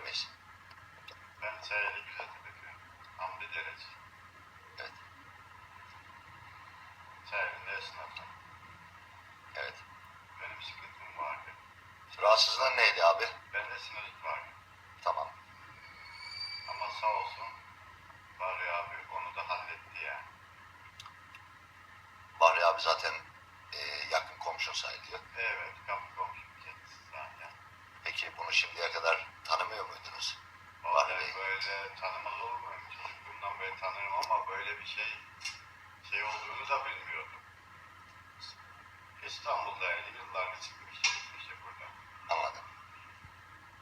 kardeş. Ben çayını güzel döküyorum. Hamdi Dereci. Evet. Çayında esnafım. Evet. Benim sıkıntım vardı. Rahatsızlığın neydi abi? Bende sinüzit vardı. Tamam. Ama sağ olsun Bahri abi onu da halletti yani. Bahri abi zaten e, yakın komşun sayılıyor. Evet. Tanımıyor muydunuz? Vallahi Bey. böyle tanımaz olur muyum? Çocukluğumdan beri tanırım ama böyle bir şey şey olduğunu da bilmiyordum. İstanbul'da yani yıllarını çıkmış gitmişti burada. Anladım.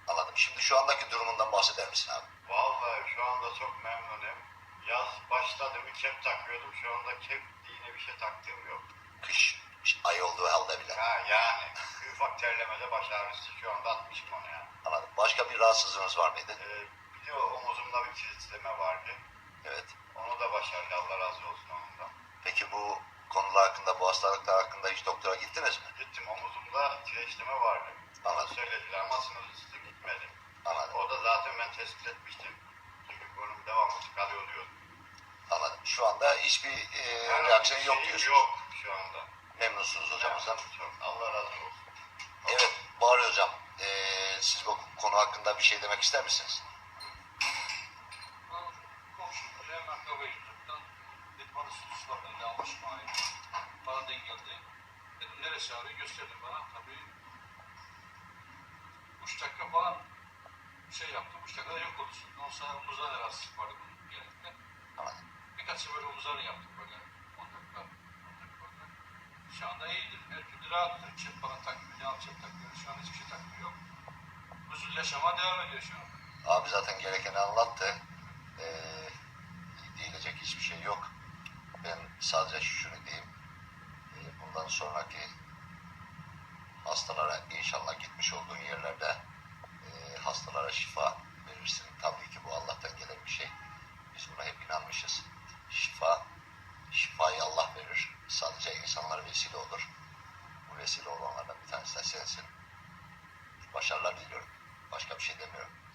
Anladım. Şimdi şu andaki durumundan bahseder misin abi? Vallahi şu anda çok memnunum. Yaz başladı mı kep takıyordum. Şu anda kep diye bir şey taktığım yok. Kış bir rahatsızlığınız var mıydı? Ee, bir de omuzumda bir kilitleme vardı. Evet. Onu da başardı Allah razı olsun ondan. Peki bu konular hakkında, bu hastalıklar hakkında hiç doktora gittiniz mi? Gittim omuzumda kireçleme vardı. Anladım. söylediler ama sınır üstü gitmedim. Anladım. O da zaten ben tespit etmiştim. Çünkü burnum devamlı tıkalıyor diyordu. Anladım. Şu anda hiçbir e, Yani reaksiyon yok diyorsunuz. Yok şu anda. Memnunsunuz hocamızdan. Çok. Allah razı olsun. Evet, Bahri Hocam, e, siz bu konu hakkında bir şey demek ister misiniz? Neresi ağrıyor gösterdim bana. Tabii üç falan şey yaptım. Üç yok oldu. Sonra omuzdan rahatsızlık vardı bunun genellikle. Birkaç sefer omuzlarını yaptık böyle. 10 dakika. 10 dakika orada. Şu anda iyidir. Her türlü rahattır. Çip falan takmıyor. Ne çip takmıyor. Şu an hiçbir şey takmıyor. Yaşama devam ediyor şu an. Abi zaten gerekeni anlattı. E, diyecek hiçbir şey yok. Ben sadece şunu diyeyim. E, bundan sonraki hastalara inşallah gitmiş olduğun yerlerde e, hastalara şifa verirsin. Tabii ki bu Allah'tan gelen bir şey. Biz buna hep inanmışız. Şifa, şifayı Allah verir. Sadece insanlar vesile olur. Bu vesile olanlardan bir tanesi de sensin. Başka bir şey demiyorum.